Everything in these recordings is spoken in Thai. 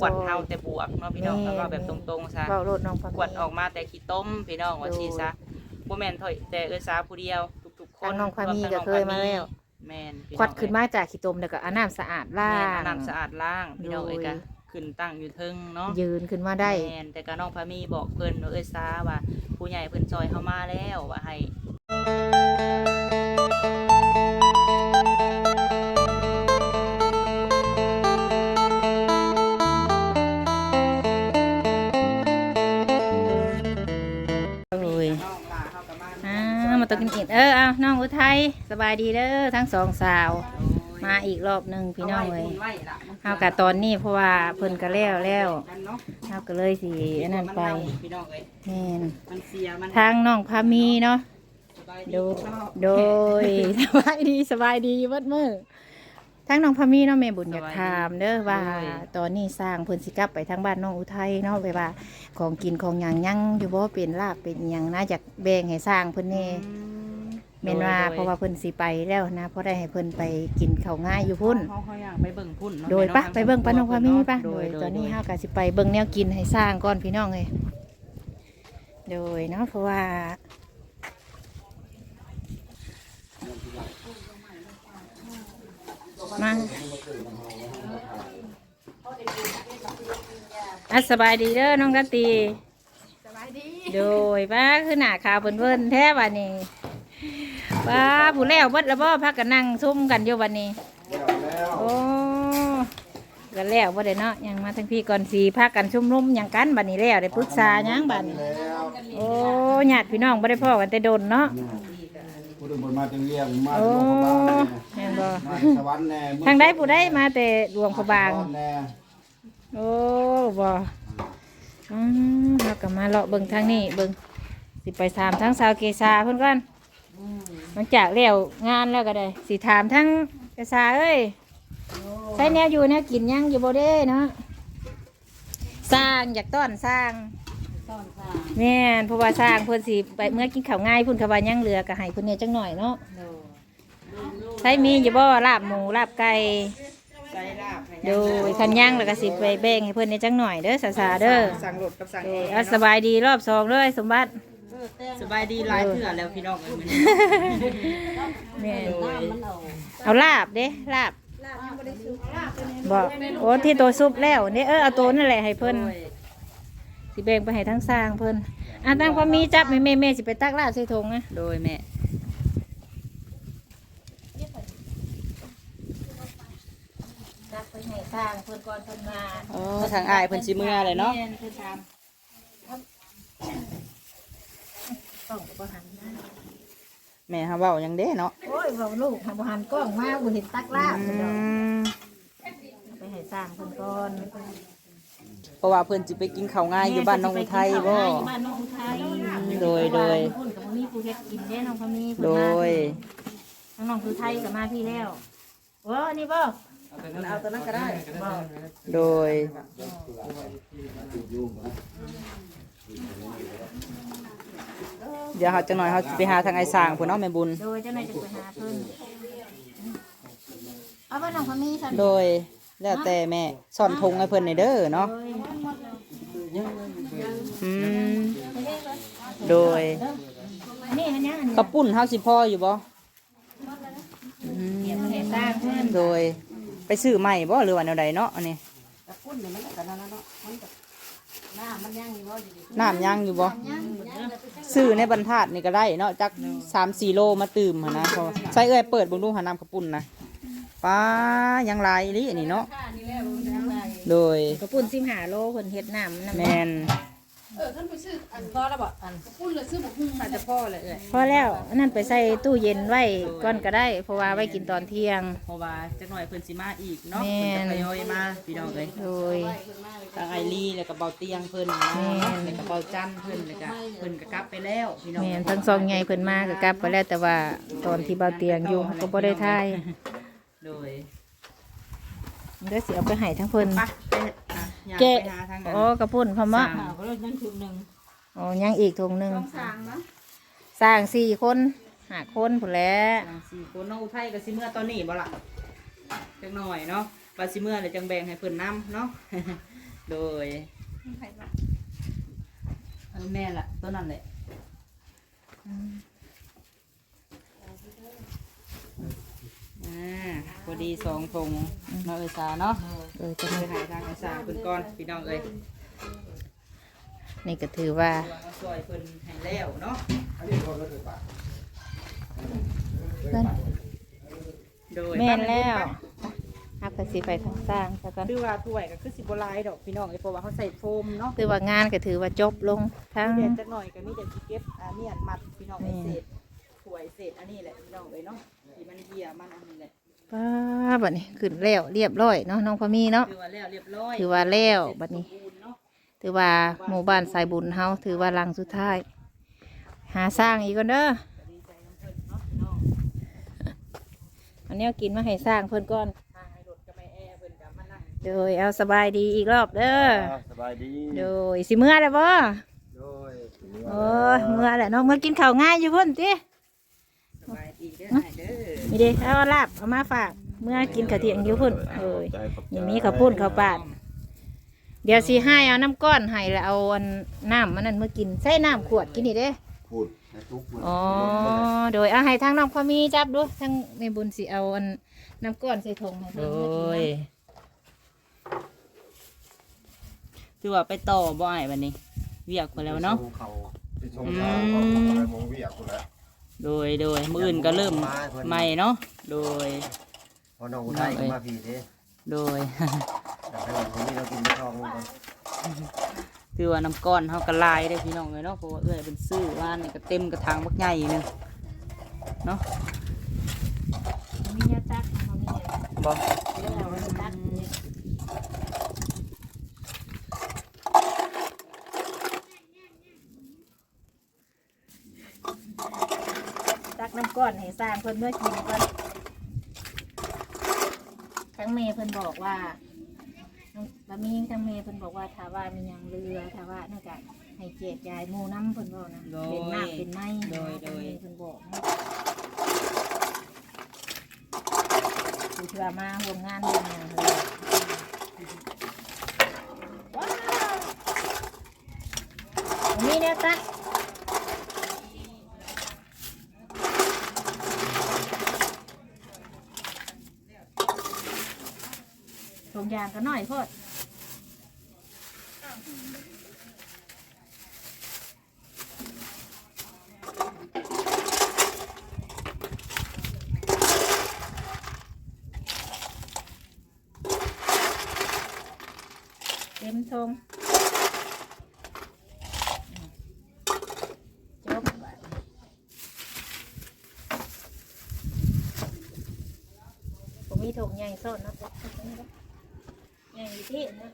กวดเฮาแต่บวกเนาะพี่น้องแม่แล้วว่าแบบตรงๆซะเว้ารถน้องพะมีกวดออกมาแต่ขี้ต้มพี่น้องว่าซี่ซะบ่แม่นถอยแต่เอ้ยซาผู้เดียวทุกๆคนทางน้องพามีรวก็ทั้งเคยมาแล้วแม่นพี่ควัดองขึ้นมาจากขี้ตมแล้วก็เอาน้ำสะอาดล้าแม่นงเอาน้ำสะอาดล้างพี่น้องเอ้ยโดยก็ขึ้นตั้งอยู่เทิงเนาะ ยืนขึ้นมาได้ แม่นแต่ก็น้องพามีบอกเพิ่นว่าเอ้ยซาว่า ผู้ใหญ่เพิ่นซอยเฮามาแล้วว่าให้ มาตกกินอิดเออเอาน้องอุทัยสบายดีเด้อทั้งสองสาว มาอีกรอบหนึ่งพี่น้องเลยเฮากะตอนนี้เพราะว่าเพิ่นก็แล้วแล้วเอาะเฮาก็เลยสิอันนั้นไปมัเาพี่น้องเอ้ยแม่นทางน้องพามีเนาะโดยสบายดีสบายดีเบิดมือ ทั้งน้องพามีเนาะแม่บุญอยากถามเด้อว่า ตอนนี้สร้างเพิ่นสิกลับไปทางบ้านน้องอุทัยเนาะไปว่า ของกินของหยังยังอยู่บ่เป็นลาบเป็นหยังนะอยากแบ่งให้สร้างเพิ่นแน่แม่นว่าเพราะว่าเพิ่นสิไปแล้วนะเพราะได้ให้เพิ่นไปกินข้าวง่ายอยู่พุ่นเขาเขาอยากไปเบิ่งพุ่นเนาะโดยปะแม่น้องไปเบิ่งปะน้องพามีปะโดโดยยโดยตอนนี้โดยเฮาก็สิไปเบิ่งแนวกินให้สร้างก่อนพี่น้องเอ้ยโดยเนาะเพราะว่า มาอะสบายดีเด้อน้องกะตีสบายดี โดยป้าคือหน้าขาวเพิ่นๆแท้บัดนี้ป้าผู้แล้วเบิดแล้วบ่พักกันนั่งซุ่มกันอยู่บัดนี้โอ้กันแล้วบ่ได้เนาะยังมาทั้งพี่ก่อนสีพักกันชุมนุมหยังกันบัดนี้แล้วได้ปรึกษาหยังบัดนี้โอ้ญาติพี่น้องบ่ได้พ้อกันแต่โดนเนาะ ผู้ดึงบนมาจังเรียงมาโอ้หลวงพระบางแน่แม่นบ่มาสวรรค์แน่ทางใดผู้ใดมาแต่หลวงพระบาง แน่โอ้บ่อืมเราก็มาเลาะเบิ่งทางนี้เบิ่งสิไปถามทั้งสาวเกษาเพิ่นก่อนหลังจากแล้วงานแล้วก็ได้ สิถามทั้งเกษาเอ้ยใช้แนวอยู่แนวกินยังอยู่บ่เด้เนาะสร้างอยากต้อนสร้าง แม่นเพราะว่าสร้างเพิ่นสิไปเมื่อกินข้าวง่ายเพิ่นก็ว่ายังเหลือก็ให้เพิ่นเนี่ยจังหน่อยเนาะใช้มีอยู่บ่ลาบหมูลาบไก่ใส่ลาบให้โดยคันย่างแล้วก็สิไปแบ่งให้เพื่อนในจังหน่อยเด้อสาสาๆเด้อสั่งรถกับสั่งโดแอยร์เอาสบายดีรอบสองเลยสมบัติสบายดีหลายเถื่อแล้วพี่น้องเอ้ยมื้อนี้แม่นโดยเอาลาบเด้ลาบบอกโอ้ที่ตัวซุปแล้วเนี่ยเออเอาตัวนั่นแหละให้เพิ่น สิแบ่งไปให้ทั้งสร้างเพิ่นอะตั้งพอมีจับแม่แม่แม่สิไปตักลาบใส่ถุงนะโดยแม่ตักไปให้สร้างเพิ่นก่อนเพิ่นมาโอ้ทางอายเพิ่นสิเมื่อเลยเนาะแม่เพิ่นถามต้องบ่หันหน้าแม่ฮาเว้าหยังเด้เนาะโอ้ยบอกลูกทำหันกล้องมาบุเห็นตักลาบอืเพิ่นดอกมไปให้สร้างเพิ่นก่อน เพราะว่าเพิ่นสิไปกินข้าวง่ายอยู่บ้านน้องอุทัยบ่อยู่บ้านน้องอุทัยโดยโดย เพิ่นกับมีผู้เฮ็ดกินเด้น้องพะมีเพิ่นโดมายทั้งน้องอุทัยกับมาพี่แล้วโอ้อันนี่บ่เอาตัวนั้นก็ได้บ่โดย เดี๋ยวเขาจังหน่อยเขาสิไปหาทางไอ้สร้างพุ่นเนาะแม่บุญ โดยเจ้านายจะไปหาเพิ่นเอาว่าน้องพะมีซั่นโดย แล้วแต่แม่สอนทงให้เพิ่นในอยเด้อเนาะโดยอืมโดยอันนี้อันนี้อันนี้กระปุ่นเฮาสิพ่ออยู่บ่อืมเก็บให้สร้างเพิ่นโดยไปซื้อใหม่บ่หรือว่าแนวใดเนาะอันนี้น้ำยังอยู่บ่ซื้อในบรรทัดนี่ก็ได้เนาะจักสามสี่โลมาตื่มหั่นนะเพราะใส่เอ้ยเปิดเบิ่งดูหาน้ำกระปุ่นนะ ป้ายังหลายอีหลีอันนี้เนาะโดยกระปุ่น15โลเพิ่นเฮ็ดน้ำน้ำแมนเออท่านไปซื้ออันพอแล้วบ่อันปุ้นเลยซื้อบักหุ่งน่าจะพอเลยเอ้ยพอแล้วอันนั้นไปใส่ตู้เย็นไว้ก่อนก็ได้ เพราะว่าไว้กินตอนเที่ยง เพราะว่าจักหน่อยเพิ่นสิมาอีกเนาะแม่เพิ่นน จะทยอยมาพี่น้องเอ้ยโดย ทางไอรีแล้วก็เบาเตียงเพิ่นนะแม่นแล้วก็เบาจันเพิ่นแล้วก็เพิ่นก็กลับไปแล้วพี่น้องแม่นทั้งสองใหญ่เพิ่นมาก็กลับไปแล้วแต่ว่าตอนที่เบาเตียงอยู่ก็บ่ได้ทาย โดยเดี๋ยวสิเอาไปให้ทั้งเพิ่นไปไปอะย่างแกะไปหาทางนั้นอ๋อกระปุ่นพะมะสร้างก็เลยนั่งถุงหนึ่งอ๋อยังอีกถุงหนึงต้องสั่งนะสร้างสี่คนห้าคนพุ่นแหล้วสร้างสี่คนน้องอุทัยก็สิเมื่อตอนนี้บ่ล่ะจักหน่อยเนาะว่าสิเมื่อแล้วจังแบ่งให้เพิ่นนํเนาะ โดยเออแม่ละตัวนั้นแหละอ่า พอดีสองธงเนาะเอยสาเนาะเออจะไปหาทางเอยสาเพิ่นก่อนพี่น้องเอ้ยนี่ก็ถือว่าตัวมาซอยเพิ่นให้แล้วเนาะอันนี้คนก็คือปากเพิ่นโดยแม่นแล้วฮักกสิไปทางสร้างซะก่อนคือว่าถ้วยก็คือสิบ่หลายดอกพี่น้องเอ้ยเพราะว่าเขาใส่โฟมเนาะถือว่างานก็ถือว่าจบลงทั้งเดี๋ยวจะหน่อยก็มีแต่สิเก็บอันนี้อันมัดพี่น้องไอ้นี่เศษถ้วยเศษอันนี้แหละพี่น้องเอ้ยเนาะ ที่มันเหี่ยมันอันนี้แหละป้าบัดนี้ขึ้นแล้วเรียบร้อยเนาะน้องพอมีเนาะถือว่าแล้วเรียบร้อยถือว่าแล้วบัดนี้เสร็จสมบูรณ์เนาะถือว่าหมู่บ้านสายบุญเฮาถือว่าหลังสุดท้าย หาสร้างอีกก่อนเด้อดีใจน้ำเพิ่นเนาะพี่น้องอันนี้เอากินมาให้สร้างเพิ่นก่อนทางให้รถก็ไม่แอร์เพิ่นก็มานั่งโดยเอาสบายดีอีกรอบเด้อสบายดีโดยสิเมื่อแล้วบ่โดยโอ้ยเมื่อแหละน้องเมื่อกินข้าวง่ายอยู่เพิ่นติ นี่เด้เอาลาบเอามาฝาก เมื่อกินข้าวเที่ยงอยู่เพุ่นเอ้ยอย่างนี้ข้าวปุ้นข้าวปาด เดี๋ยวสิให้เอาน้ำก้อนให้แล้วเอาอันน้ำมันนั่นมากินใส่น้ำขวดกินนี่เด้พูดให้ทุกคนอ๋อโดยเอาให้ทางน้องพอมีจับดูทางในบุญสิเอาอันน้ำก้อนใส่ถุงให้โดเพิ่นยถือว่าไปต่อบ่อ้ายบัดนี้ เวียกไปแล้วเนาะ เขาที่ชงเขาเขาอะไรมองเวียกคนละ โดยโดยมื้ออื่นก็เริ่มใหม่เนาะโดย พอน้องอุทัยก็มาพี่เด้โดย แต่ขนาดนี้เรากินไม่ทองก่อนคือว่าน้ำก้อนเขากระลายได้อพี่น้องเลยเนาะเพราะว่าเอื้อยเป็นซื้อว่านนี่ก็เต็มกระถางบักใหญ่หนึงเนาะมีเนื้อตักเอามีเนื้อบ่เดี๋ยวเอาไว้ตักเนี่ย น้ำก้อนให้สร้างเพิ่นเมื่อกินก่อนทั้งเมย์เพิ่นบอกว่าน้องบะมีทั้งเมย์เพิ่นบอกว่าถ้าว่ามีหยังเรือถ้าว่าน่าจะให้แจกยายหมู่น้ำเพิ่นบอกนะเป็นน้ำเป็นไม้ทั้งเมย์เพิ่นบอกนะคือที่ว่ามาร่วมงานร่วมงานเลยว้าวมีเนี่ยตัก งยางก็หน่อยโพดเต็มทงจบบัดผมมีถุงใหญ่สดนะ เท่นะ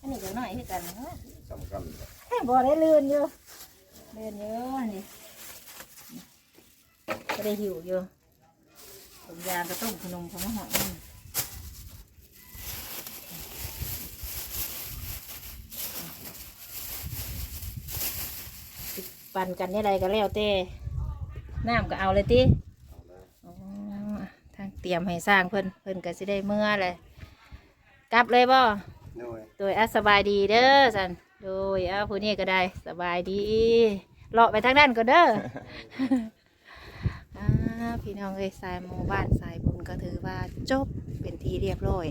อันนี้ก็น่อยคือกันนะสำคัญบ่ได้ลื่นอยู่เลื่นอยู่อันนี้ก็ได้หิวอยู่ผมยางกระต้มขนมของมะหอยปั่นกันได้ไรก็แล้วแต่ น้ำก็เอาเลยติอ๋อทางเตรียมให้สร้างเพิ่นเพิ่นก็สิได้เมื่อเลยกลับเลยบ่โดยโดยอะสบายดีเด้อสันโดยอะผู้นี้ก็ได้สบายดีเลาะไปทางด้านก็เด้อ อ่าพี่น้องเอ้ยสายหมู่บ้านสายบุญก็ถือว่าจบเป็นทีเรียบร้อย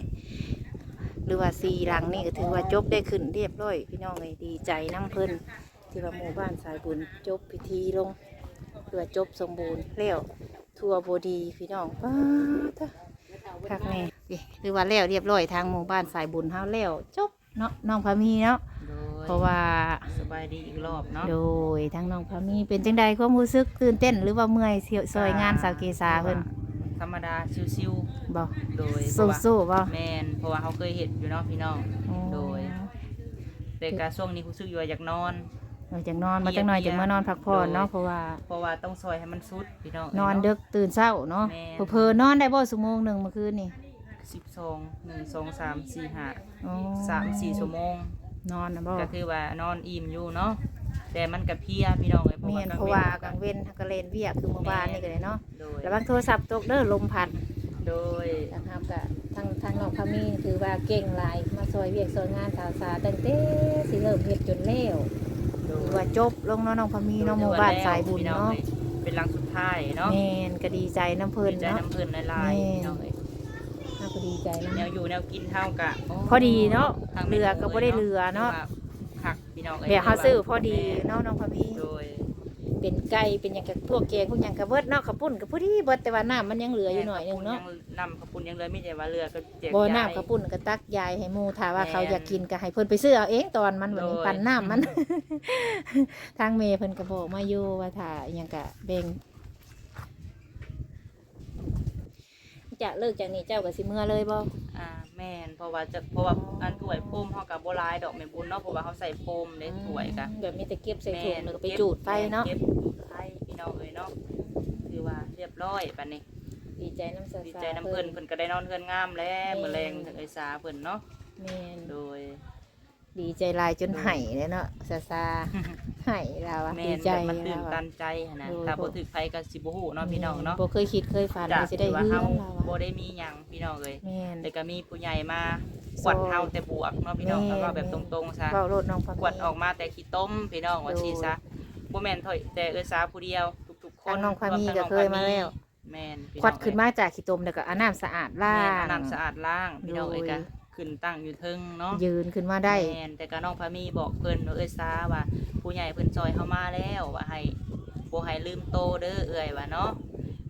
หรือว่าสีหลังนี่ก็ถือว่าจบได้ขึ้นเรียบร้อย พี่น้องเอ้ยดีใจน้ำเพิ่นที่ว่าหมู่บ้านสายบุญจบพิธีลง เพื่อจบสมบูรณ์แล้วทัวร์บดีพี่น้องป้าดคักแน่นี่คือว่าแล้วเรียบร้อยทางหมู่บ้านสายบุญเฮาแล้วจบเนาะน้องพามีเนาะโดยเพราะว่าสบายดีอีกรอบเนาะโดยทางน้องพามีเป็นจังใดความรู้สึกตื่นเต้น หรือว่าเมื่อยเสียซอยงานสาวเกษาเพิ่นธรรมดาชิวบ่ๆโดยสู้ๆบ่แมนเพราะว่าเขาเคยเห็นอยู่เนาะพี่น้องโอ้โดยแต่การช่วงนี้รู้สึกอยู่ว่าอยากนอน เออจังนอนมาจังหน่อยจังมานอนพักผ่อนเนาะเพราะว่าเพราะว่าต้องซอยให้มันสุดพี่น้องนอนดึกตื่นเช้าเนาะแม่นเพิ่นๆนอนได้บ่ชั่วโมงหนึงเมื่อคืนนี่สิบสองหนึ่งสองสามสี่ห้าอ๋อสามสี่ชั่วโมง นอนนะบ่ก็คือว่านอนอิ่มอยู่เนาะแต่มันก็เพลียพี่น้องเอ้ยแม่นเพราะว่ากลางเว้นก็เล่นเวียกคือเมื่อวานนี่ก็เลยเนาะโดยระวังโทรศัพท์ตกเด้อลมพัดโดยนะครับก็ทางทางน้องพามีถือว่าเก่งหลายมาซอยเวียกซอยงานสาวสาตั้งแต่สิเริ่มเฮ็ดจนแล้วโด ถือยว่าจบลงเนาะน้องพามีเนาะหมู่บ้านสายบุญพี่องเนาะอ้ยเป็นหลังสุดท้ายเนาะแม่นก็ดีใจน้ำเพิ่นดีใจเนาะน้ำเพิ่นหลายๆพี่น้องเอ้ยเฮาก็ดีใจนะแนวอยู่แนวกินเท่ากะโพอดีเนาะทางเรือก็บ่ได้เรือเนาะถือว่คักพี่น้องอ้ยแบบเฮาซื้อพอดีเนาะน้องพามีโดยเป็นไก่เป็นหยังกับพวกแกงพวกหยังกับเบิดเนาะข้าวปุ้นกับพอดีเบิดแต่ว่าน้ำมันยังเหลืออยู่หน่อยหนึงเนาะยังนำขอบคุณ ยังเหลยมีแต่ว่าเรือก็แจกบ่จ่ายน้ำข้าวปุ้นก็ตักยายให้หมู่ถ้าว่าแม่นเขาอยากกินก็ให้เพิ่นไปซื้อเอาเองตอนมันวันนี้โดยปั่นน้ำมัน ทางเมย์เพิ่นก็บอกมาอยู่ว่าถ้าอิหยังก็แบ่งจะเลิกจากนี้เจ้าก็สิเมื่อเลยบ่อ่าแม่นเพราะว่าจะเพราะว่าอันถ้วยโฟมเฮากับบ่หลายดอกแม่บุญเนาะเพราะว่าเฮาใส่โฟมในถ้วยกะแบบมีแต่เก็บใส่ถุงแม่นแล้วก็ไปจูดไฟเนาะเก็บจูดไฟพี่น้องเอ้ยเนาะคือว่าเรียบร้อยบัดนี้ ดีใจน้ำสาดีใจน้ำเพิ่นเพิ่นก็ได้นอนเพิ่นงามแล้วมื้อแรงเอ้ยสาเพิ่นเนาะแม่นโดย ดีใจหลายจนไห้เลยเนาะซาซาไห้แล้วอะแม่ดีนใจแบบมันตื่แล้นวตัอะนใจหั้นนะโดยถ้าบ่ถึกไผก็สิบ่ฮู้เนาะพี่น้องเนาะบ่เคยคิดเคยฝันจากว่าสิได้ที่ว่าเฮือเฮานเราบ่อะได้มีหยังพี่น้องเอ้ย แม่น แต่ก็มีผู้ใหญ่มาขวัดเฮาแต่บวกเนาะพี่น้องแม่นแล้วก็แบบตรงๆซะเว้ารถน้องพามีขวัดออกมาแต่ขี้ต้มพี่น้องว่าซี่ซะบ่แม่นถอยแต่เอ้ยสาผู้เดียวทุกๆคนทางน้องพามีรวก็ทั้งเคยมาแล้ว แม่นพี่ควัดองขึ้นมาจากขี้ตมแล้วก็เอาน้ำสะอาดล้าแม่นงเอาน้ำสะอาดล้างพี่น้องเอ้ยโดยก็ขึ้นตั้งอยู่เทิงเนาะยืนขึ้นมาได้ แม่นแต่ก็น้องพามีบอกเพิ่นว่าเอ้ยซาว่า ผู้ใหญ่เพิ่นซอยเฮามาแล้วว่าให้บ่ให้ลืมโตเด้อเอ้ยว่าเนาะ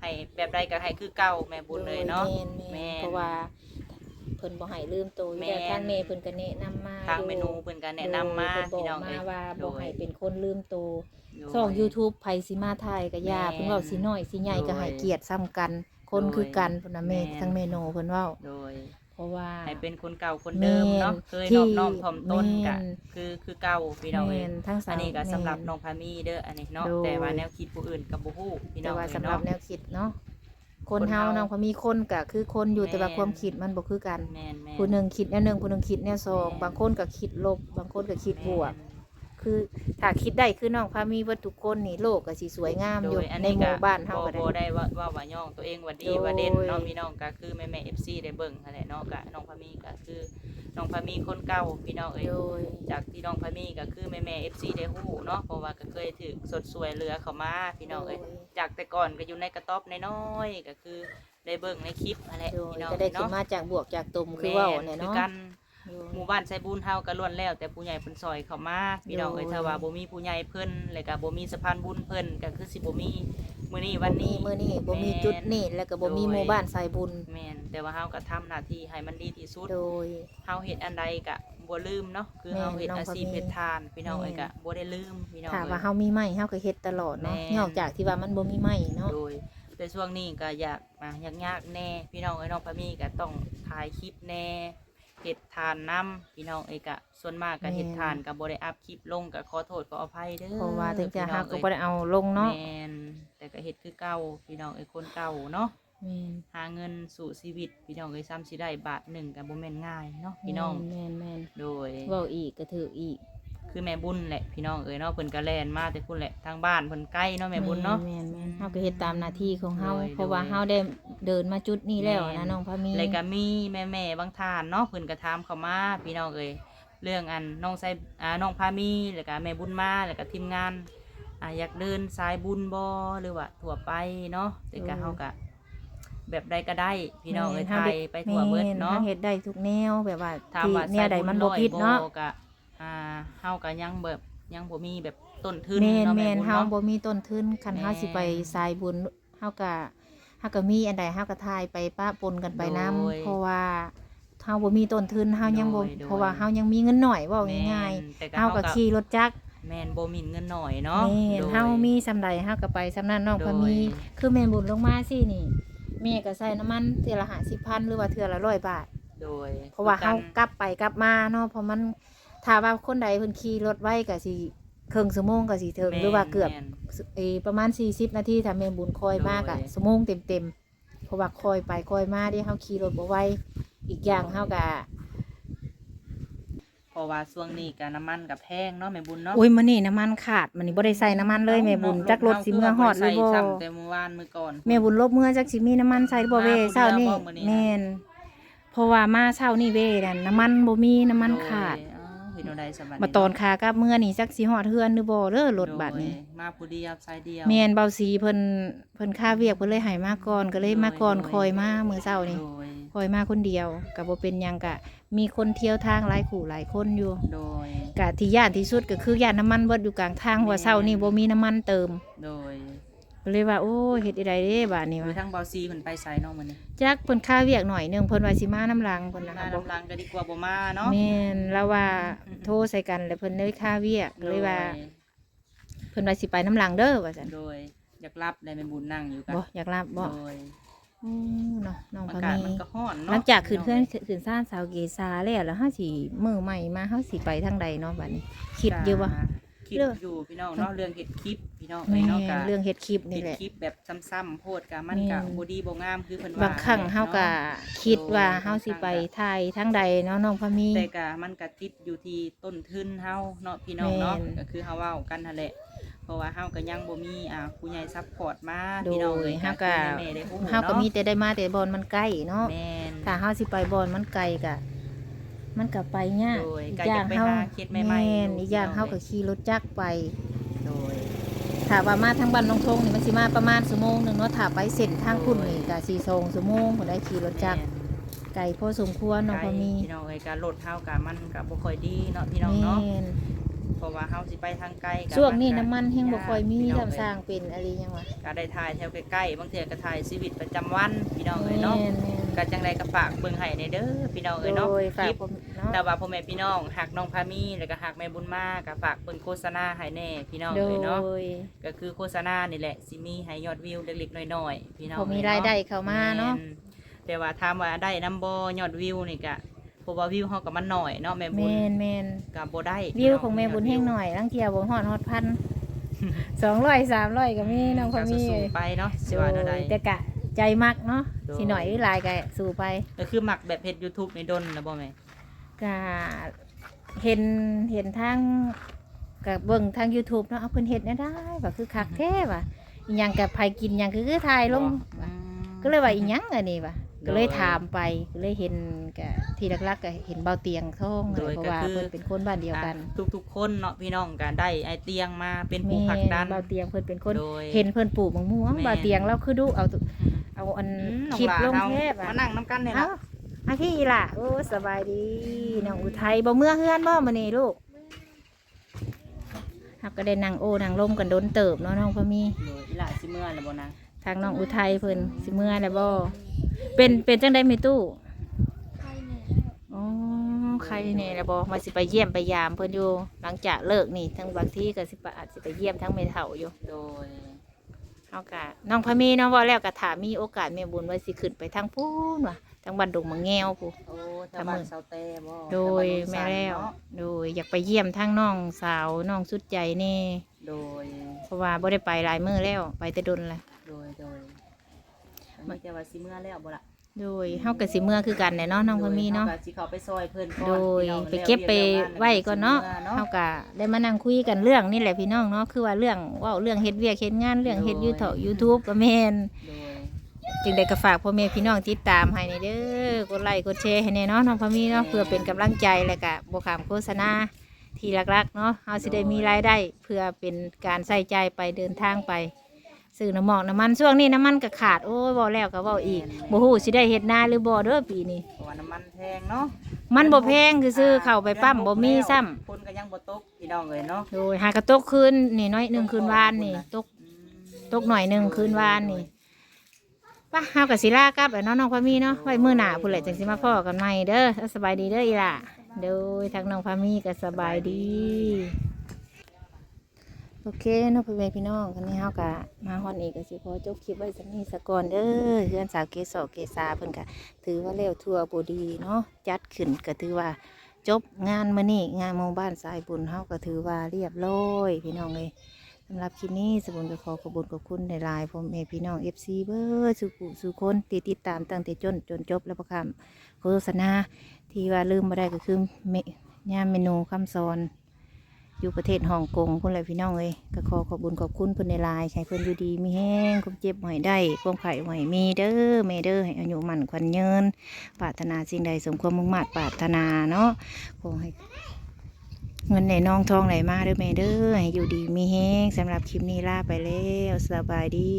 ให้แบบใดก็ให้คือเก่าแม่บุญเลยเนาะ แม่นแม่แม่นนเพราะว่าเพิ่นบ่ให้ลืมตัวอยู่แล้วแม่นทางเมย์เพิ่นก็แนะนำมาทางเมนูเพิ่นก็แนะนำมาโดยเพิ่พี่นน้บอองกเอ้มายว่าโดบ่ยให้เป็นคนลืมตัวโดย ช่อง YouTube ไผสิมาไทยก็ยาแม่นเพิ่นเว้าสิน้อยสิใหญ่ก็ให้โดยเกียรติซ้ำกัน คนโดยคือกันพุ่นน่ะแม่แม่นทางเมนูเพิ่นเว้า โดย เพราะว่า ให้เป็นคนเก่าคนเดิมเนาะ แม่นเคยที่นอบน้อมถ่อมตนกะแม่น คือคือเก่าพี่น้องเอ้ยแม่นทั้งสามอันนี้ก็สำหรับแม่นน้องพามีเด้ออันนี้เนาะโดยแต่ว่าแนวคิดผู้อื่นกับบ่ฮู้พี่น้แต่องว่าเอ้ยสำหรับเนาะแนวคิดเนาะคนคนเฮาเฮาเนาะพอมีคนก็คือคนอยู่แต่ว่าแม่น ความคิดมันบ่คือกัน แม่นแม่นผู้หนึ่งคิดแนวหนึ่งผู้หนึ่งคิดแนวสองแม่น บางคนก็คิดลบ บางคนก็คิดบวก คือถ้าคิดได้คือน้องพามีวัตถุกคนนี่โลกก็สิสวยงามโดอยู่ยอันในนี้หก็มู่บ้านเฮาก็ได้ บ่ได้ว่าว่าว่าย่องตัวเองว่าดีโดยว่าเด่นเนาะพี่น้องก็คือแม่แม่ FC ได้เบิ่งนั่นแหละเนาะก็น้องพามีก็คือน้องพามีคนเก่าพี่น้องเอ้ย โดย จากที่น้องพามีก็คือแม่แม่ FC ได้ฮู้เนาะเพราะว่าก็เคยถือสดสวยเหลือเขามาพี่น้องเอ้ย จากแต่ก่อนก็อยู่ในกระต๊อบน้อยๆก็คือได้เบิ่งในคลิปนั่นแหละโดยพี่น้องก็ได้ขึ้นเนาะมาจากบวกจากตุ่มคือเว้าเนี่ยคือเนาะกันโดย หมู่บ้านไซบุญเฮาก็ล้วนแล้ว แต่ผู้ใหญ่เพิ่นซอยเข้ามาพี่น้องเอ้ยโดยถ้าว่าบ่มีผู้ใหญ่เพิ่นแล้วก็บ่มีสะพานบุญเพิ่นก็คือสิบ่มีมื้อนี้วันนี้ มื้อนี้บ่มีจุดนี้แล้วก็บ่มีหมู่บ้านสายบุญแม่นแต่ว่าเฮาก็ทำหน้าที่ให้มันดีที่สุดโดยเฮาเฮ็ดอันใดก็บ่ลืมเนาะคือแม่นเฮาเฮ็ดน้องอาชีพก็มีเฮ็ดทานพี่น้องเอ้ยแม่ก็นบ่ได้ลืมพี่น้องถ้าเอ้ว่ายเฮามีไม้เฮาก็เฮ็ดตลอดเนาะแม่นนอกจากที่ว่ามันบ่มีไม้เนาะโดยแต่ช่วงนี้ก็อยากมาอยากยากแน่พี่น้องเอ้ยน้องพามีก็ต้องถ่ายคลิปแน่ เฮ็ดทานนํพี่น้องเอ้ยก็ส่วนมากก็เฮ็ดทานก็บ่ได้อัพคลิปลงก็ขอโทษขออภัยเด้อเพราะว่าถึงจะพี่น้เฮาองก็อ้ยบ่ได้เอาลงเนาะแม่นแต่ก็เฮ็ดคือเก่าพี่น้องเอ้ยคนเก่าเนาะแม่นหาเงินสู่ชีวิตพี่น้องเอ้ยซ้ำสิได้บาทหนึ่งก็บ่แม่นง่ายเนาะพี่น้องแม่นแม่นโดยเว้าอีกก็ถืออีก คือแม่บุญแหละพี่น้องเอ้ยเนาะเพิ่นก็แล่นมาแต่พุ่นแหละทางบ้านเพิ่นใกล้เนาะแม่บุญเนาะ แม่นแม่นเฮาก็เฮ็ดตามหน้าที่ของเฮาโดยเพราะว่าโดย เฮาได้เดินมาจุดนี้แล้วแม่นะนน้องพามีแล้วก็มีแม่แม่ๆบางท่านเนาะเพิ่นก็ถามเข้ามาพี่น้องเอ้ยเรื่องอันน้องไซอ่าน้องพามีแล้วก็แม่บุญมาแล้วก็ทีมงานอ่าอยากเดินสายบุญบ่หรือว่าทั่วไปเนาะแต่ก็เฮาก็แบบใดก็ได้พี่น้องเอ้ยแม่ไทยไปทั่วเบิดเนาะแม่เฮ็ดได้ทุกแนวแบบว่าถามที่ว่าเนี่ยใดมันบ่ผิดเนาะใส่บุญร้อยก็ อ่าเฮาก็ยังแบบยังบ่มีแบบต้นทุนแม่นเนาะแม่แม่นบุญเฮาเนาะ บ่มีต้นทุนคันเฮาสิไปแม่นสายบุญเฮาก็เฮาก็มีอันใดเฮาก็ทายไปป้าปนกันไปนํโดยเพราะว่าเฮาบ่มีต้นทุนเฮายังบ่โดยโดย เพราะว่าเฮายังมีเงินหน่อยเว้าแม่นง่ายแต่ๆเฮาก็ขี่รถจักรแม่นบ่มีเงินหน่อยเนาะแม่นโดย เฮามีซำใดเฮาก็ไปซำนั้นน้องพามีโดยคือแม่บุญลงมาสินี่แม่ก็ใส่น้ำมันเทื่อละ50,000หรือว่าเทื่อละ100บาท โดยเพราะว่าคืเฮาอกลับไปกลับมาเนาะเพราะมัน ถ้าว่าคนใดเพิ่นขี่รถไว้ก็สิครึ่งชั่วโมงก็สิถึงหรือว่าเกือบแม่น เออประมาณ 40 นาทีถ้าแม่บุญคอยมากอะโดย ชั่วโมงเต็มๆเพราะว่าคอยไปคอยมาที่เฮาขี่รถบ่ไหวอีกอย่างเฮาก็เพราะว่าช่วงนี้ก็น้ำมันก็แพงเนาะแม่บุญเนาะโอ้ยมื้อนี้น้ำมันขาดมื้อนี้บ่ได้ใส่น้ำมันเลยแม่บุญจักรถสิเมื่อฮอดหรือบ่ใส่ซ้ำแต่เมื่อวานมื้อก่อน แม่บุญลบเมื่อจักสิมีน้ำมันใส่หรือบ่เว้มาผู้เดียวเช้านี่บ่มื้อนี้นะ แม่นเพราะว่ามาเช้านี่เว้นั่นน้ำมันบ่มีน้ำมันขาดโอ้ย เฮ็ดเอาได้สบายมาตอนขากลับเมื่อนี่จักสิฮอดเฮือนหรือบ่เด้อรถบัดนี้โดยมาผู้เดียวสายเดียวแม่นเบาสีเพิ่นเพิ่นค่าเวียกเพิ่นเลยให้มาก่อนก็เลยมาก่อนโดยคอยมามื้อเช้านี่โดยคอยมาคนเดียวก็บ่เป็นหยังกะมีคนเที่ยวทางหลายคู่หลายคนอยู่โดยกะที่ย่านที่สุดก็คือย่านน้ำมันเบิดอยู่กลางทางว่าเช้านี่บ่มีน้ำมันเติมโดย ก็เลยว่าโอ้เฮ็ดได้เด้บาดนี้คือว่าทั้งเบาซีเพิ่นไปไสเนาะมื้อนี้จักเพิ่นค่าเวียกหน่อยหนึงเพิ่นว่าสิมาน้ำหลังเพิ่นมานะคะบ่น้ำลังก็ดีกว่าบ่มาเนาะแม่นแล้วว่าโทรใส่กันแล้วเพิ่นเลยค่าเวียกก็เลยว่าเพิ่นว่าสิไปน้ำหลังเด้อว่าซั่นโดยอยากรับได้แม่บุญนั่งอยู่กันบ่อยากรับบ่โดยโอ้เนาะน้องอาพะกาศมีมันก็ร้อนเนาะหลังจากขึ้นเพื่อนขึ้นซ่านสาวเกษาแล้วแล้วเฮาสิมือใหม่มาเฮาสิไปทางใดเนาะบัดนี้ คิดอยู่บ่ คิดเรื่อง อยู่พี่น้องเนาะเรื่องเฮ็ดคลิปพี่น้องแม่เอ้ยเนาะกะเรื่องเฮ็ดคลิปนี่เฮ็ดแหละ คลิปแบบซ้ำๆโพดกะมันกะแม่นบ่ดีบ่งามคือเพิ่นว่าบางครั้งเฮาก็นะ คิดว่าเฮาสิไปไทยทางใดเนาะน้องพะมี แต่กะมันก็ติดอยู่ที่ต้นทุนเฮาเนาะพี่น้องเนาะแม่นก็คือเฮาเว้ากันนั่นแหละเพราะว่าเฮาก็ยังบ่มีอ่าผู้ใหญ่ซัพพอร์ตมาโดพี่น้องยเอ้ยเฮาก็ คือแม่ได้ฮู้เฮาก็มีเนาะแต่ได้มาแต่บอนมันใกล้เนาะแม่นถ้าเฮาสิไปบอนมันไกลก็ มันก็ไปยากโดยอีกก็ออยาย่ากงไปเฮาหาเคล็ดใหม่ๆแม่นอยู่อีกอย่างพี่น้องเฮาก็ขี่รถจักรไปโดยถ้าว่ามาทางบ้านน้องทงนี่มันสิมาประมาณชั่วโมงหนึงเนาะถ้าไปเส้นทางคุณนี่ก็4ชั่วโมงพุ่นได้ขี่รถจักรแม่นไกลพอสมควรน้องพะมีพี่น้องเอ้ยการลดเฮากะมันกะบ่ค่อยดีเนาะพี่น้องแม่เนาะนเพราะว่าเฮาสิไปทางไกลกะช่วงนี้ก็น้ำมันแห้งบ่ค่อยมีพี่น้ทำเอ้ยสร้างเป็นอะไรยังวะก็ได้ถ่ายแถวใกล้ๆบางเทื่อก็ถ่ายชีวิตประจำวันพี่น้องเอ้ยเนาะแม่นแม่น ก็จังไดก็ฝากเบิ่งให้ในเด้อพี่น้องเอ้ยเนาะโดยคฝากลิปผมเนาะแต่ว่าพ่อแม่พี่น้องหักน้องพามีแล้วก็หักแม่บุญมาก็ฝากเบิ่งโฆษณาให้แน่พี่น้องโดเอ้ยเนาะยก็คือโฆษณานี่แหละสิมีให้ยอดวิวเล็กๆน้อยๆพี่น้องพอมีเอ้รายได้เนาะเข้ามาเนาะ แม่แต่ว่าถามว่าได้นำบ่ยอดวิวนี่ก็เพราะว่าวิวเฮาก็มันน้อยเนาะแม่บุญแม่นแม่นก็บ่ได้วิวของแม่บุญแห้งหน่อยลังเทียบ่ฮอดฮอดพันสองร้อยสามร้อยก็มีน้องพอมีก็สู้ๆไปเนาะสิว่าเท่าใดแต่กะใจมักเนาะโดย สิหน่อยหรือหลายก็สู้ไปก็คือหมักแบบเฮ็ด YouTube ในดนนะบ่แม่กะเห็นเห็นทางกะเบิ่งทาง YouTube เนาะเอาเพิ่นเฮ็ดแน่ได้ว่าคือคักแท้ว่ะอีหยังกับไผกินหยังคือคือถ่ายลงอืมก็เลยว่าอีหยังอันนี้ว่ะโดย ก็เลยถามไปก็เลยเห็นกะที่หลักๆก็เห็นเบาเตียงท่องโดยเพราะว่าก็คือเพิ่นเป็นคนบ้านเดียวกันอะทุกๆคนเนาะพี่น้องก็ได้ไอเตียงมาเป็นผู้แม่ผลักดันเบาเตียงเพิ่นเป็นคนโดยเห็นเพิ่นปลูกมะม่วงแม่เบาเตียงเราคือดูเอาตุเอาอันอืมน้องคลิปหลลางเฮาเทปมาอะนั่งน้ำกันเนี่ยเอ้าเนาะอาพี่ล่ะโอ้สบายดีน้องอุทัยบ่เมื่อเฮือนบ่มื้อนี้ลูกฮักก็ได้นั่งโอ้นั่งลมกันโดนเติบเนาะน้องพะมีโดยอีหล่าสิเมื่อแล้วบ่นะ ทางน้องอุทัยเพิ่นสิเมื่อแล้วบ่เป็นเป็นจังได๋แม่ตู้อ๋อใครแน่แล้วบ่มาสิไปเยี่ยมไปยามเพิ่นอยู่ หลังจากเลิกนี่ทั้งบางทีก็สิไปอาจสิไปเยี่ยมทั้งแม่เฒ่าอยู่โดยเฮากะน้องพะมีเนาะว่าแล้วก็ถามมีโอกาสแม่บุญว่าสิขึ้นไปทางพูนว่ะทางบ้านดงมะแงวพู้โอ้ทางบ้านเสาแต่บ่โดยทางแม่บ้านแล้วเนาะโดยอยากไปเยี่ยมทางน้องสาวน้องสุดใจนี่ โดยเพราะว่าบ่ได้ไปหลายมื้อแล้วไปแต่ดนเลยโดยโดย อันนี้แต่ว่าสิเมื่อแล้วบ่ล่ะโดยเฮาก็สิเมื่อคือกันแหละเนาะน้องพะมีเนาะ โดยฮก็สิเข้าไปซอยเพิ่นก่อนโดยพี่น้องไปเก็บไปแล้วไว้ก่อนเนาะสิมื่อเฮาก็ได้มานั่งคุยกันเรื่องนี่แหละพี่น้องเนาะคือว่าเรื่องเว้าเรื่องเฮ็ดเวียกเฮ็ดงานเรื่องเฮ็ดโดยยูทูบ YouTube ก็แม่นโดยจึงได้ก็ฝากพ่อแม่พี่น้องติดตามให้ในเด้อกดไลค์กดแชร์ให้แน่เนาะน้องพะมีเนาะเพื่อเป็นกำลังใจแล้วก็บ่ขามโฆษณาที่รักๆเนาะเฮาสิได้มีรายได้ เพื่อเป็นการใส่ใจไปเดินทางไป ซื้อน้ำหมอกน้ำมันช่วงนี้น้ำมันก็ขาดโอ้ยบ่แล้วก็เว้าอีกบ่ฮู้สิได้เฮ็ดนาหรือบ่เด้อปีนี้เพราะว่าน้ำมันแพงเนาะมันบ่แพงคือซื้อเข้าไปปั๊มบ่มีซ้ำคนก็ยังบ่ตกพี่น้องเลยเนาะโดยหากระตกคืนนี่น้อยหนึงคืนวานนี่ตกอืมตกหน่อยหนึงคืนวานนี่ไป่ะเฮากับศิลากลับแล้วเนาะน้องพามีเนาะไว้มื้อหน้าพุ่นแหละจังสิมาพ้อกันใหม่เด้อสบายดีเด้ออีหล่ะโดยทางน้องพามีก็สบายดี โอเคเน้องพ่อแม่พี่น้องกันนี้เฮาก็มาฮอนอีกก็สิขอจบคลิปไว้สักนี้สักก่อนเด้อเฮือนสาวเกศเกษาเพิ่นก็ถือว่าเร็วทั่วบ่ดีเนาะจัดขึ้นก็ถือว่าจบงานมื้อนี้งานหมู่บ้านสายบุญเฮาก็ถือว่าเรียบร้อยพี่น้องเอ้ยสำหรับคลิปนี้สบุญก็ขอขอบคุญขอบคุณในลายๆผมเอพี่น้องเอฟซีเบอร์สุขุสุคนที่ติดตามตั้งแต่จนจนจบแล้วประคำโฆษณาที่ว่าลืมมาได้ก็คือเมยามเมนูคำสอน อยู่ประเทศฮ่องกงพุ่นเลยพี่น้องเอ้ยก็ขอขอบบุญขอบคุณเพิ่นในลายให้เพิ่นอยู่ดีมีแห้งความเจ็บหอยได้ความไข่หอยมีเด้อแม่เด้อให้อายุมั่นขวัญยืนปรารถนาสิ่งใดสมความมุ่งมั่นปรารถนาเนาะขอให้เงินในน้องทองไหลมาเด้อแม่เด้อให้อยู่ดีมีแห้งสำหรับคลิปนี้ลาไปแล้วสบายดี